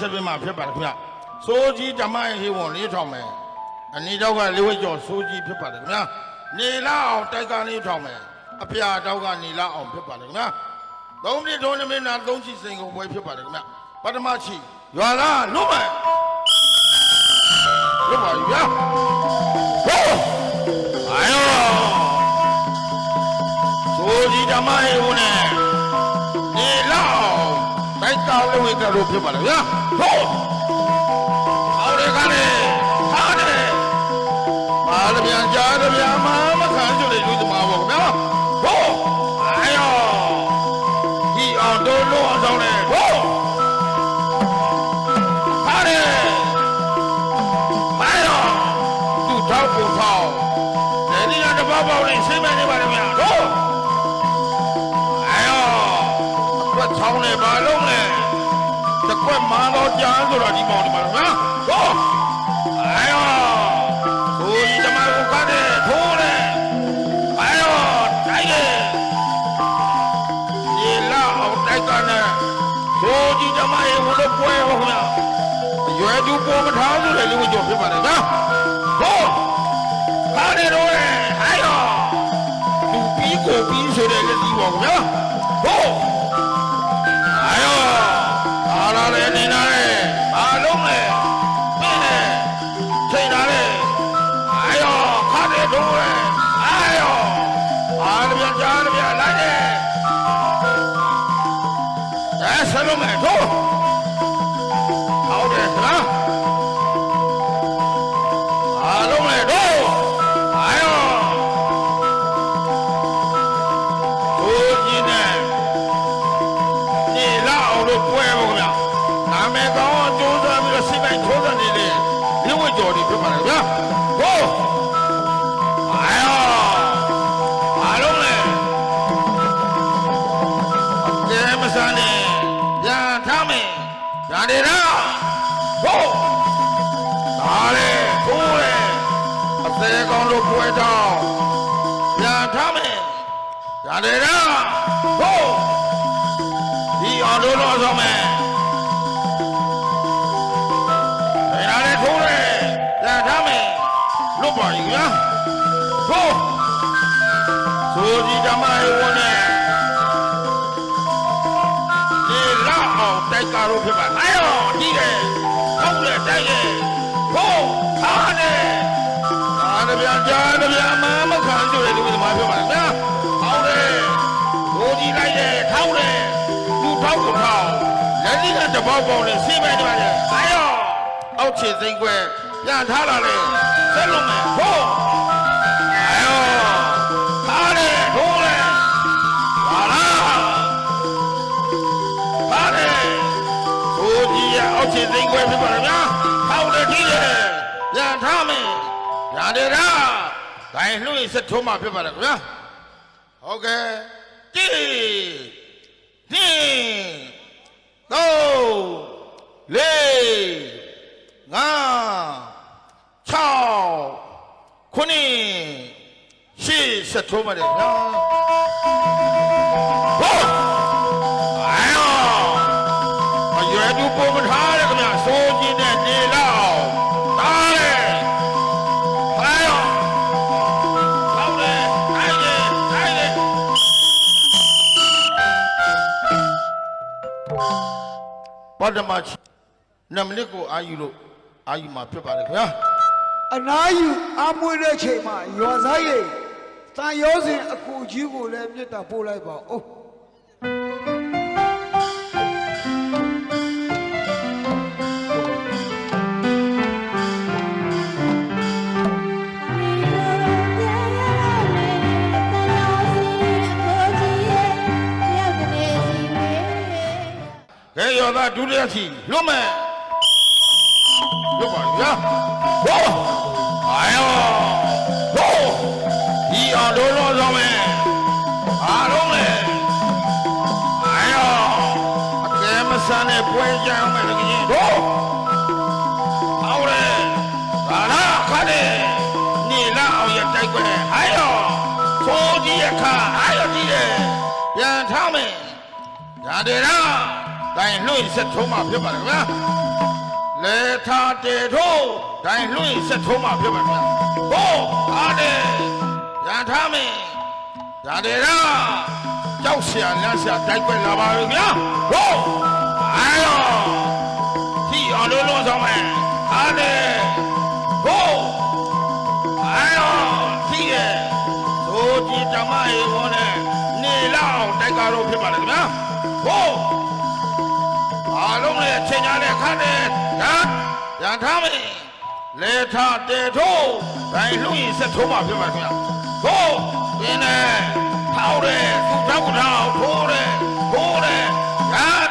ဆက်ပြီးမှဖြစ်ပါတယ်ခင်ဗျစိုးကြီးဓမ္မဟေဝန်လေးထောင်မယ်အနီတော့ကလေးဝဲကျော်စိုးကြီးဖြစ်ပါတယ်ခင်ဗျနေလာအောင်တိုက်ကနေထောင်မယ်အဖျာတော့ကနေလာအောင်ဖြစ်ပါတယ်ခင်ဗျသုံးနှစ်သုံးနှစ်မင်းနာသုံးချီစိန်ကုန်ပွဲဖြစ်ပါတယ်ခင်ဗျပထမချီရွာလာလွတ်မယ်လွတ်ပါပြီဗျာဟိုးအာယောစိုးကြီးဓမ္မဟေဝန်နဲ့နေ တိုက်ကောင်းလို့ဝိကလို့ဖြစ်ပါလေဗျာဟိုးအော်ရကလည်းဟာတယ်ပါလပြန်ကြားတယ်ဗျာမမခံကြလေလူသမားပေါ့ဗျာဟိုးအာယောဒီအောင်တို့လို့အောင်ဆောင်တယ်ဟိုးဟာတယ်မာယောသူထောက်ပုံထောက်ဒီနေ့ကတပတ်ပေါင်းလေးစိတ်မဲ့နေပါလေ ကွက်မာတော့ကြာဆိုတာဒီမောင်ဒီမှာဟာဟောအဲယောဟိုဒီမှာကိုကတဲ့ထိုးတယ်အဲယောတိုက်တယ်ဒီလောက်အောင်တိုက်တာနဲ့ဟိုဒီမှာရေဘလို့ပွဲဟောဟောရွယ်သူပေါ်မထားဆိုတယ်လူကြောဖြစ်ပါတယ်ဟာဟောဟာနေတော့အဲယောသူပြီးကိုပြီးဆိုတယ်လည်းဒီပါဗျာဟော အဲဆလုံးမဲ့တော့ဟုတ်တယ်ခလားအားလုံးလေတော့အာယောဘိုးကြီးနဲ့နေလာအောင်လို့ပွဲပေါ့ဗျာနာမည်ကောင်းအောင်ကြိုးစားပြီးတော့စိတ်ပိုင်းထိုးစားနေတဲ့ဒီဝိကျော်ဒီဖြစ်ပါလေဗျာဟိုး လို့ပွဲတော့ပြန်ထားမယ်ရတယ်လားဟိုးဒီအောင်လို့တော့ဆောင်မယ်ဘယ်လာလဲထိုးတယ်ပြန်ထားမယ်လွတ်ပါပြီဗျာဟိုးဆိုဒီဓမ္မယေဝနဲ့လေလာအောင်တိုက်ကားလို့ဖြစ်ပါအဲရောဒီတယ်ဟုတ်တယ်တိုက်ရဲ့ဟိုးထားတယ် အားရပြန်ကြားရပြန်မမခံကြရတဲ့ဒီမှာဖြစ်ပါဗျာဟောင်းတယ်ဘိုးကြီးလိုက်တယ်ထောက်တယ်သူထောက်ကိုထောက်လက်ကြီးကတပေါက်ပေါက်နဲ့ဆေးပဲကြပါလေအဲရောအောက်ခြေစိမ့်ခွဲပြန်ထားလာလေဆက်လုံးမယ်ဟိုးအဲရောထားတယ်ထိုးတယ်ဟာလားထားတယ်ဘိုးကြီးရဲ့အောက်ခြေစိမ့်ခွဲဖြစ်ပါလေဗျာထောက်တယ်ထိတယ်ပြန်ထားမယ် ရတယ်လားဂိုင်းလှုပ်ဆက်ထိုးမှဖြစ်ပါလေခင်ဗျာဟုတ်ကဲ့ကြည်နှစ်သုံးလေးငါ6ခုနှစ်ရှစ်ဆက်ထိုးမတယ်နော်ဟောအာ ပထမချနမနစ်ကိုအာယူလို့အာယူမှာဖြစ်ပါတယ်ခင်ဗျာအနာယူအမွေတဲ့ချိန်မှာရွာသားရိတ်တန်ရောစဉ်အကူကြီးကိုလည်းမြစ်တာပို့လိုက်ပါဦး ကဲရောသားဒုတိယချီလွတ်မယ်လွတ်ပါဗျာဟောအာယောဟောဒီအောင်တို့လို့ဆောင်မယ်အားလုံးလေအာယောအကဲမဆန်းနဲ့ပွဲကြအောင်မယ်တကယ်ဟောဟောလေဒါလာခါတယ်နေလာအောင်ရတိုက်ခွဲအာယောသိုးကြီးအခါအာယောကြည့်တယ်ပြန်ထားမယ်ဒါတွေတော့ တိုင်းလွှင့်ဆက်ထုံးမှဖြစ်ပါလားဗျာ လေထာတေထိုးဒိုင်လွင့်ဆက်ထုံးမှာဖြစ်ပါခင်ဗျာဟိုးအားတယ်ရန်ထားမင်းဒါတွေတော့ကြောက်เสียလက်เสียတိုက်ွက်လာပါပြီဗျာဟိုးအာယောဒီအလုံးလုံးဆောင်မယ်အားတယ်ဟိုးအာယောဒီရဲ့သိုးကြီးဓမ္မရေဝန်းနဲ့နေလောက်တိုက်ကားတော့ဖြစ်ပါလေခင်ဗျာဟိုး အား လုံးလည်းချိန်ကြတဲ့ခါနဲ့ရန်ရန်ထားမယ်လေထားတေထိုးဘိုင်လူရင်ဆက်ထိုးမှာဖြစ်ပါခင်ဗျာဟိုးပြင်းနေထောက်တယ်သူထောက်ထောက်ထိုးတယ်ထိုးတယ်ရန်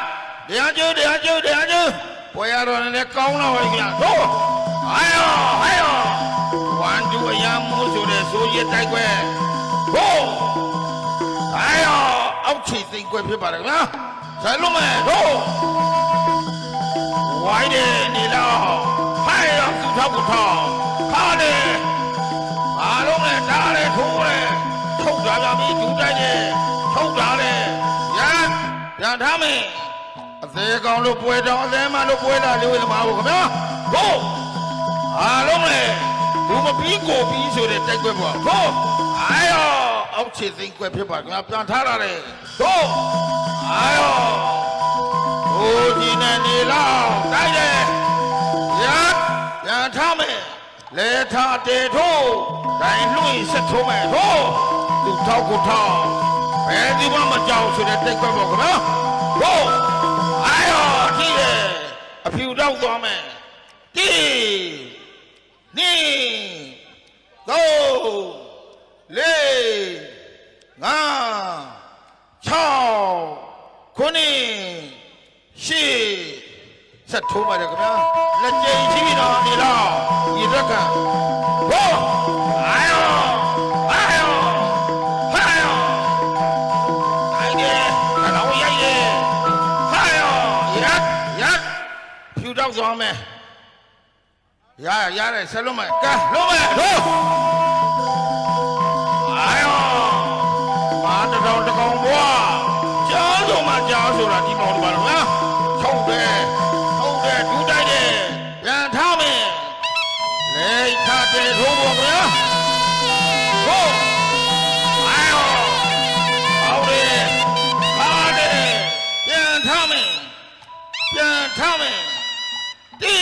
တရားကျိုးတရားကျိုးတရားကျိုးပွဲရတော့လည်းကောင်းတော့ပါခင်ဗျာထိုးအာယောအာယောဝန်တူအရာမိုးဆိုတဲ့ဆိုရတိုက်ွယ်ဟိုးအာယောအောက်ချီသိမ့်ွယ်ဖြစ်ပါတယ်ခင်ဗျာ ဆယ်လုံးမဲ့ထိုးဝိုင်းတယ်နေတော့ဟိုင်ရောက်သူထောက်ကိုထောက်ခါတယ်ဘာလုံးလဲဓားတယ်ထိုးတယ်ထုတ်တာပြပြီးဒူးတိုက်တယ်ထုတ်တာတယ်ရန်ရန်ထားမယ်အသေးကောင်လို့ပွဲတော်အသေးမလို့ပွဲလာလေးဝဲသမားဘူးခင်ဗျာဟိုးဘာလုံးလဲဘူးမပြီးကိုပြီးဆိုတဲ့တိုက်ွက်ပေါ့ဟိုးအာယော အောက်ချေသိမ့်ကွက်ဖြစ်ပါခင်ဗျာပြန်ထားလာတယ်ဟိုးအာယောဟိုဒီနဲ့နေလောက်တိုက်တယ်ရန်ရန်ထားမယ်လေထားတေထိုးဒိုင်လွင့်ဆက်ထိုးမယ်ဟိုးသူထောက်ကိုထောက်ဘယ်ဒီမှမကြောက်ဆိုတဲ့တိတ်ခွက်ပေါ့ခင်ဗျာဟိုးအာယောကြည့်တယ်အဖြူတော့သွားမယ်တီနီသုံးလေး ငါ6ခုနှစ်ရှေ့ဆက်ထိုးပါရခင်ဗျာလက်ကျိန်ရှိပြီတော့ဒီတော့ဒီရက်ကဟိုးအာယောအာယောဟာယောအိုင်ဒီကတော့ရိုက်ရဟာယောရက်ရက်ဖြူတော့သွားမယ်ရရရတယ်ဆက်လုံးမယ်ကဲလုံးမယ်ထိုး မာတတော်တကောင်ဘွားကြားဆုံးမှကြားဆိုတာဒီမောင်ဒီပါတော့ဗျာထုတ်တယ်ထုတ်တယ်ဒူးတိုက်တယ်ပြန်ထားမယ်လေခါတယ်ထိုးပေါ်ဗျာဟိုးအာယောအောင်တယ်ခါတယ်ပြန်ထားမယ်ပြန်ထားမယ်တီ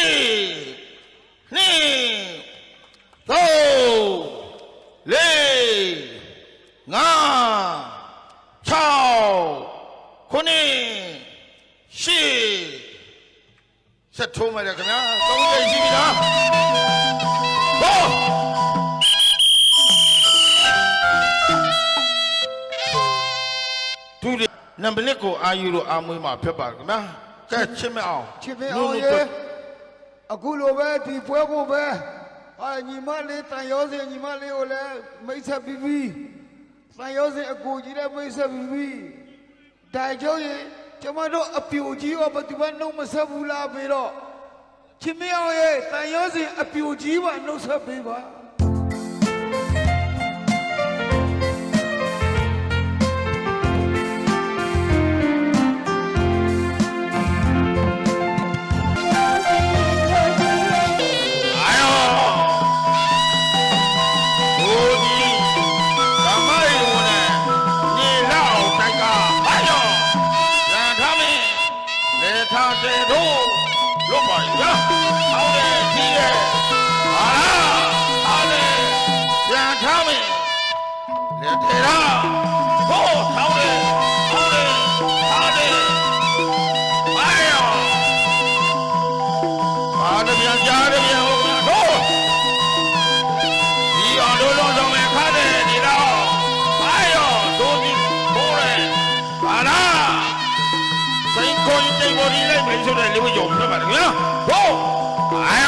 နံပါတ်ကိုအာယူလို့အာမွေးမှာဖြစ်ပါခင်ဗျာကဲချစ်မအောင်ချစ်ပင်အောင်ရေအခုလိုပဲဒီပွဲကိုပဲအာညီမလေးတန်ရောစင်ညီမလေးကိုလည်းမိတ်ဆက်ပြီးပြီးတန်ရောစင်အကူကြီးလည်းမိတ်ဆက်ပြီးပြီးဒါကြောင့်ရင်ကျမတို့အပြူကြီးကဘယ်သူမှနှုတ်မဆက်ဘူးလားပြီးတော့ချစ်မအောင်ရေတန်ရောစင်အပြူကြီးပါနှုတ်ဆက်ပေးပါ လေထေရာဟိုးထောင်းတယ်ထောင်းတယ်အားတယ်အာယောပါရမီကြားရမီဟုတ်များတို့ဒီအောင်လုံးလုံးဆောင်မဲ့ခါတဲ့ဒီတော့အာယောတို့ဒီဘိုးရဲဘာလာစိန်ကိုင်းတိမ်ပေါ်ဒီလိုက်မယ်ဆိုတဲ့လေဝိုံဖြစ်ပါတယ်ခင်ဗျာဟုတ်အာ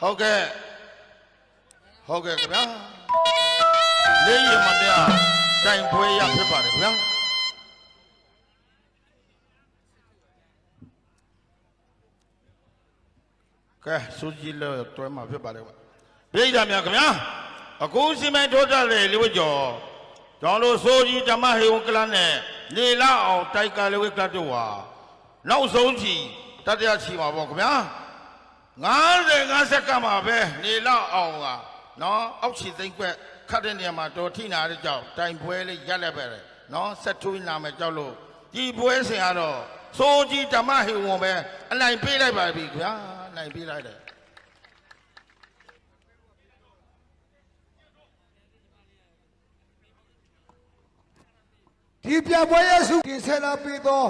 ဟုတ်ကဲ့ဟုတ်ကဲ့ခင်ဗျာလေးရမတရားတိုင်ပွဲရဖြစ်ပါတယ်ခင်ဗျာကဲစူးကြီးလို့တွဲမှာဖြစ်ပါလေကွာပြိဿများခင်ဗျာအခုစီမံထိုးကြလေလေဝကျော်ကျွန်တော်တို့စိုးကြီးဓမ္မဟေဝကလနဲ့နေလာအောင်တိုက်ကလေးဝကလတို့ဟာနောက်ဆုံးချီတတိယချီပါပေါ့ခင်ဗျာ 90 50ကမှာပဲနေလာအောင်ကနော်အောက်ချီသိမ့်ကွက်ခတ်တဲ့နေရာမှာတော်ထိနာတဲ့ကြောင့်တိုင်ပွဲလေးရက်လက်ပဲတယ်နော်ဆက်ထွေးနာမယ်ကြောက်လို့ဒီပွဲစဉ်ကတော့စိုးကြီးဓမ္မဟေဝပဲအနိုင်ပေးလိုက်ပါပြီခင်ဗျာအနိုင်ပေးလိုက်တယ်ဒီပြပွဲရဲ့ဆုတင်ဆက်လာပြီးတော့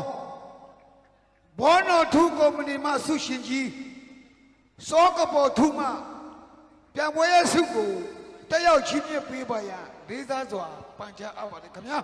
ဘောနော်ထူကုမ္ပဏီမှဆုရှင်ကြီး စောကပေါ်ထူမှပြပွဲရဲ့ဆုကိုတက်ရောက်ချင်းမြတ်ပေးပါရလေးစားစွာပန်ချအပ်ပါတယ်ခင်ဗျာ